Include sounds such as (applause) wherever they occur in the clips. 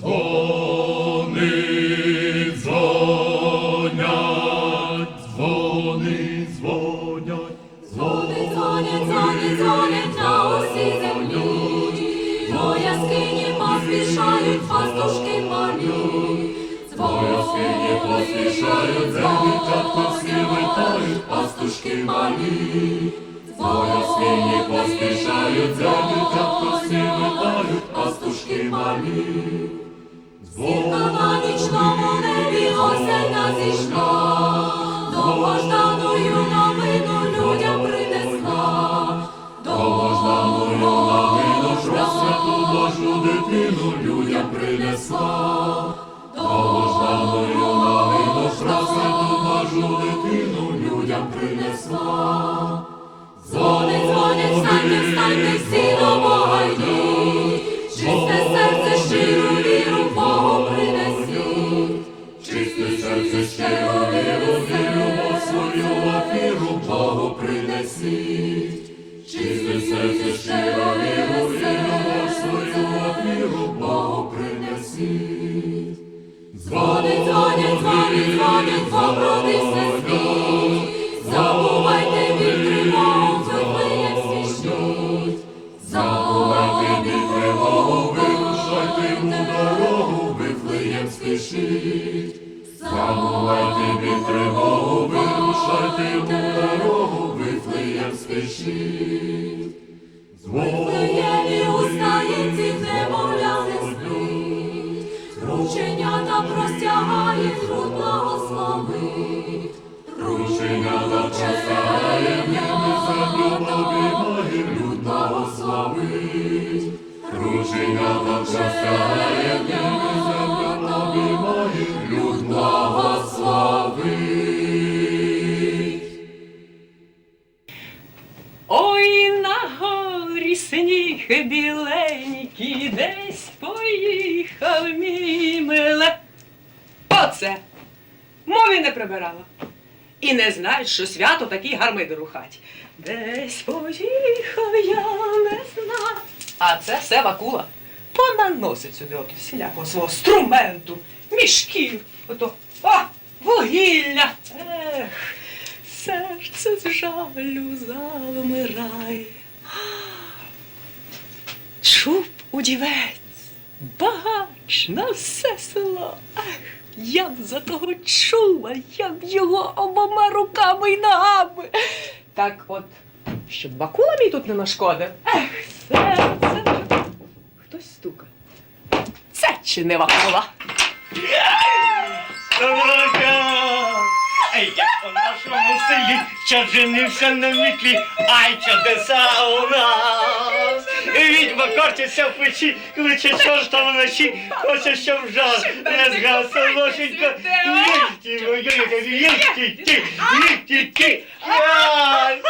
Дзвони, дзвонять, дзвони, дзвонять, Дзвонить, дзвонять, дзвонять, дзвонять на усій землі. До яскині поспішають пастушки малі. Дзвонять, поспішають, де дитятко всі летають, пастушки малі. Твоя свині поспішають, дитятко всі летають, пастушки малі. на нічному небі осення зійшла. Довгожданою новину людям принесла. Довгожданою новину Що святу Божу дитину людям принесла. Довгожданою новину, що святу Божу дитину людям принесла. Дзвонить, дзвонить, встаньте, встаньте, всі до Бога йдіть. Чисте серце, щиру віру Богу принесіть. Чисте серце, щиру віру, віру свою віру Богу принесіть. Чисте серце, щиру віру, віру свою віру Богу принесіть. Дзвонить, дзвонять, тривогу, вирушайте у дорогу, Вифлеєм спішіть. Вифлеємі у стаєнці немовля не спить. Рученята простягає, груд благословить. Рученята простягає, ніби землю обіймає, люд благословить. Рученята простягає, ніби землю обіймає, люд благословить. Ой, на горі сніг біленький, десь поїхав мій миле. Оце мові не прибирала. І не знають, що свято такі гармидер у. Десь поїхав, я не знаю. А це все вакула. Понаносить сюди от всілякого свого струменту, мішків, ото, а, вугілля. Ех, серце з жалю завмирає. Чуб удівець, багач на все село. Ех, я б за того чула, я б його обома руками й ногами. Так от, щоб бакула мій тут не нашкодив. Ех, серце. Хтось стука. Це чи не вакула? Як у нашому селі, що женився на мітлі, ай, чудеса у нас. Відьма корчиться в печі, кличе чорта вночі, хоче, щоб жар не згасла ложенька. Лікті, ой-ой-ой, лікті, ті, лікті, ті. Ай.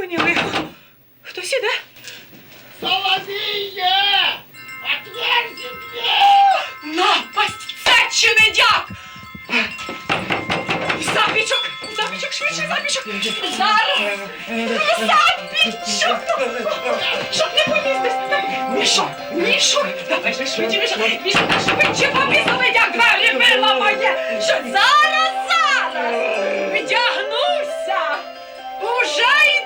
Мені лихо. Хтось іде? Соломія! Отверзі двері! Напасть! Це чи не дяк? Запічок! Запічок, швидше запічок! Зараз! Запічок! Щоб не помістився! Мішок! Мішок! Давай же швидше, мішок! Мішок, швидше помістили, як двері виламає! Що зараз, зараз! Вдягнуся! Уже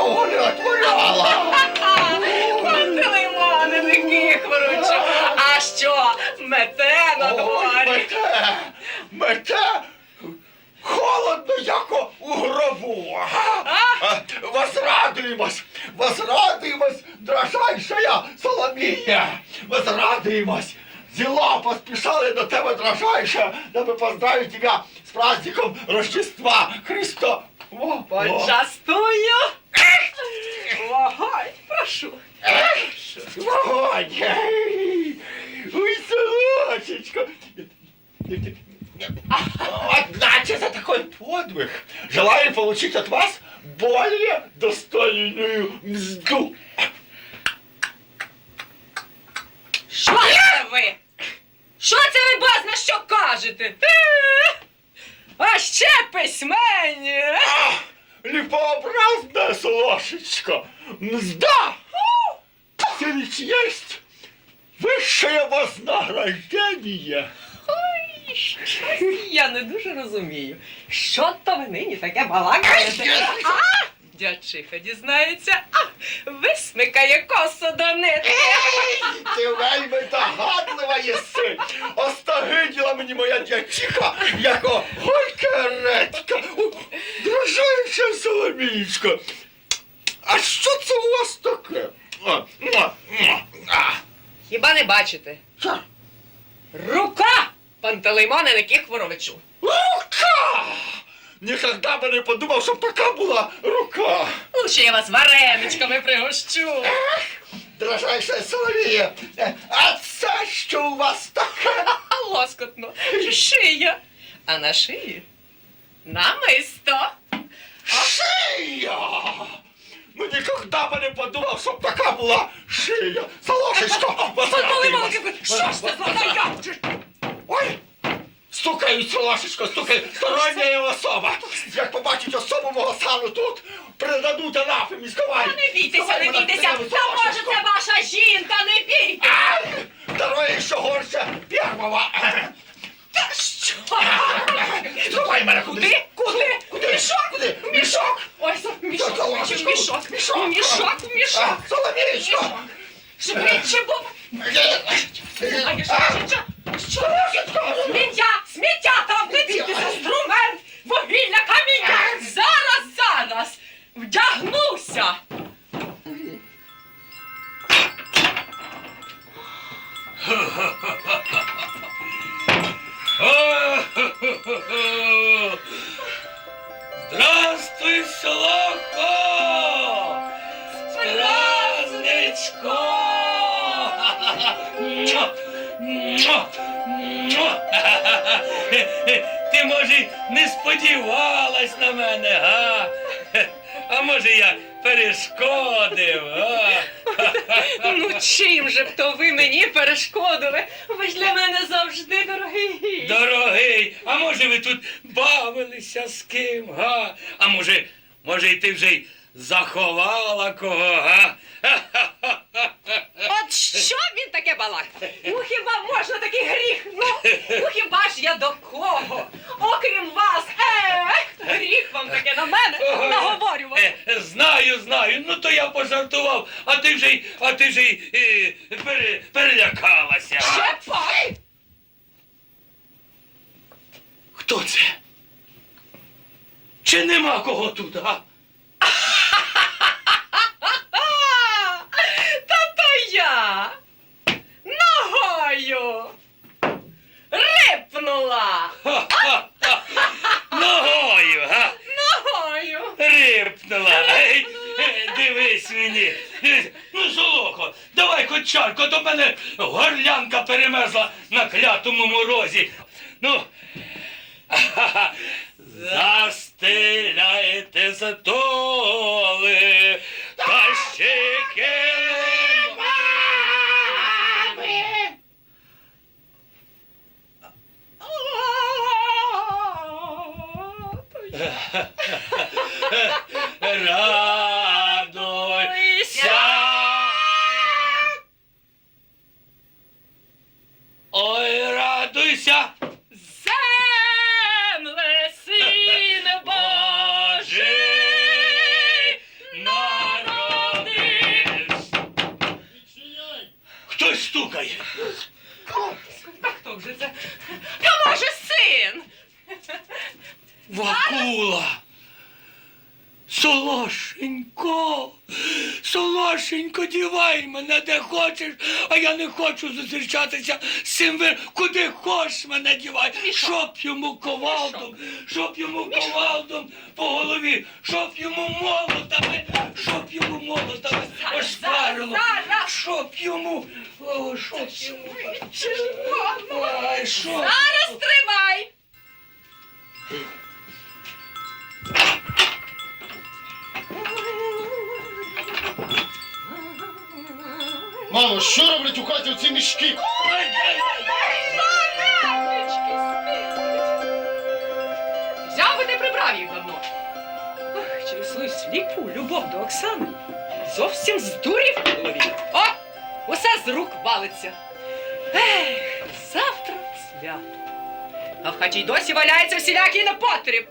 довго не отворяла? Пантелеймоне, не кихворучу! А що, мете на дворі? Мете, мете, холодно, як у гробу. А, Возрадуємось, возрадуємось, дрожайшая Соломія, возрадуємось. Дела поспішали до тебе, дрожайша, дабы поздравить тебя с праздником Рождества Христа. О, о. Вогонь, прошу! Вогонь! Ой, солочечко! Одначе за такой подвиг желаю получить от вас более достойную мзду. Що це ви? Що це ви, базна, що кажете? Е, письменні. Ліпообразна Солошечка! Мзда! Ведь есть высшее вознаграждение! Я не дуже розумію, що то ви нині таке балакаєте. А, дядчиха дізнається, а, висмикає косо до нитки. Ти вельми догадлива єси! Остагиділа мені моя дядчиха, яко гойка редька! Дружище Соломієчко! А що це у вас таке? А, а. Хіба не бачите? Що? Рука Пантелеймона Никифоровичу. Рука! Нікогда би не подумав, щоб така була рука! Лучше я вас вареничками пригощу. Дражайша Соломія! е, А це що у вас таке? (laughs) Лоскотно. Шия. А на шиї намисто. Шия! Ну нікогда би не подумав, щоб така була шия! Солошечко! Що ж це за заяв? Ой! Стукають, Солошечко, стукають! Стороння є особа! Як побачить особу мого сану тут, придадуть анафемі, сховай! Не бійтеся, не бійтеся. Та може це ваша жінка, не бійтеся. Ай! Второе ще горше! Первого! Та що? Сховай мене куди? Куди? Куди? Куди? mieszak, mieszak, mieszak. Co to mieliśmy? Ти, може, не сподівалась на мене, га? А може я перешкодив, га? Ну чим же б то ви мені перешкодили? Ви ж для мене завжди дорогий. Дорогий, а може ви тут бавилися з ким, га? А може, може, й ти вже й заховала кого, га? (laughs) От що він таке балакає? Ну хіба можна такий гріх? Ну, ну хіба ж я до кого? Окрім вас, ех, гріх вам таке на мене наговорювати. Е, Знаю, знаю, ну то я пожартував, а ти вже й, а ти вже й е, пере, перелякалася. га? Ще пак. Хто це? Чи нема кого тут? А, Та то я ногою рипнула. Ха-ха-ха. Ногою, га? Ногою. Рипнула. Ей, е, Дивись мені. Е, Ну, Солохо, чарку, до мене горлянка перемерзла на клятому морозі. Ну. ха-ха. Застеляйте столи та ще килимами. Радуйся. Ой, радуйся. Земле, син (laughs) Божий, народився. Хтось стукає. Та хто вже це? Та може син? Вакула. Солошенько, Солошенько, дівай мене де хочеш, а я не хочу зустрічатися з цим ви. Куди хочеш мене дівай, щоб йому ковалдом, щоб йому ковалдом по голові, щоб йому молотами, щоб йому молотами ошпарило, щоб йому, о, щоб йому. Ай, щоб. Зараз тримай. Мамо, що роблять у хаті оці мішки? Взяв би ти при віддав їх давно. Ах, через свою сліпу любов до Оксани зовсім здурів в голові. О! Усе з рук валиться. Ех, завтра свято. А в хаті й досі валяється всілякий непотріб.